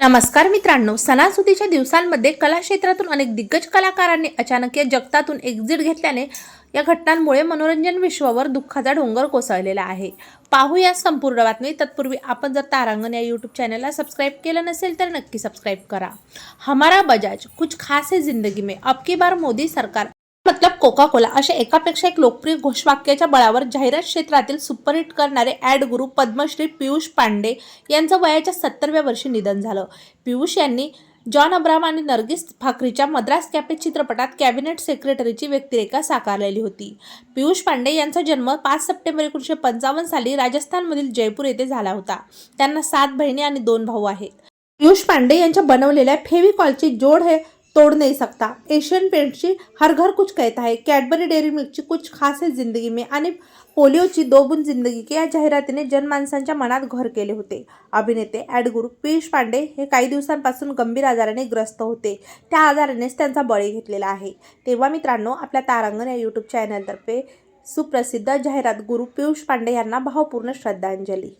नमस्कार मित्रांनो सणासुदीच्या दिवसांमध्ये कला क्षेत्रातून अनेक दिग्गज कलाकारांनी अचानक या जगतातून एक्झिट घेतल्याने या घटनांमुळे मनोरंजन विश्वावर दुःखाचा डोंगर कोसळलेला आहे. पाहूया संपूर्ण बातमी. तत्पूर्वी आपण जर तारांगण या यूट्यूब चॅनलला सबस्क्राईब केलं नसेल तर नक्की सबस्क्राईब करा. हमारा बजाज कुछ खास है जिंदगी में. अब की बार मोदी सरकार मतलब कोका कोला अशा एकापेक्षा एक लोकप्रिय घोषवाक्याच्या बळावर जाहिरात क्षेत्रातील सुपरहिट करणारे ॲड गुरु पद्मश्री पियुष पांडे यांचं वयाच्या सत्तरव्या वर्षी निधन झालं. पियुष यांनी जॉन अब्राम आणि नर्गिस फाखरीच्या मद्रास कॅफे चित्रपटात कॅबिनेट सेक्रेटरीची व्यक्तिरेखा साकारलेली होती. पियुष पांडे यांचा जन्म पाच सप्टेंबर एकोणीसशे पंचावन्न साली राजस्थानमधील जयपूर येथे झाला होता. त्यांना सात बहिणी आणि दोन भाऊ आहेत. पियुष पांडे यांच्या बनवलेल्या फेविकॉलची जोड हे तोड नहीं सकता। एशियन पेंट्सची हर घर कुछ कहता है कॅडबरी डेअरी मिल्कची कुछ खास है जिंदगी में आणि पोलिओची दोबून जिंदगी की या जाहिरातीने जनमानसांच्या मनात घर केले होते. अभिनेते ॲडगुरु पियुष पांडे हे काही दिवसांपासून गंभीर आजाराने ग्रस्त होते. त्या आजारानेच त्यांचा बळी घेतलेला आहे. तेव्हा मित्रांनो आपल्या तारांगण या यूट्यूब चॅनलतर्फे सुप्रसिद्ध जाहिरात गुरु पियुष पांडे यांना भावपूर्ण श्रद्धांजली.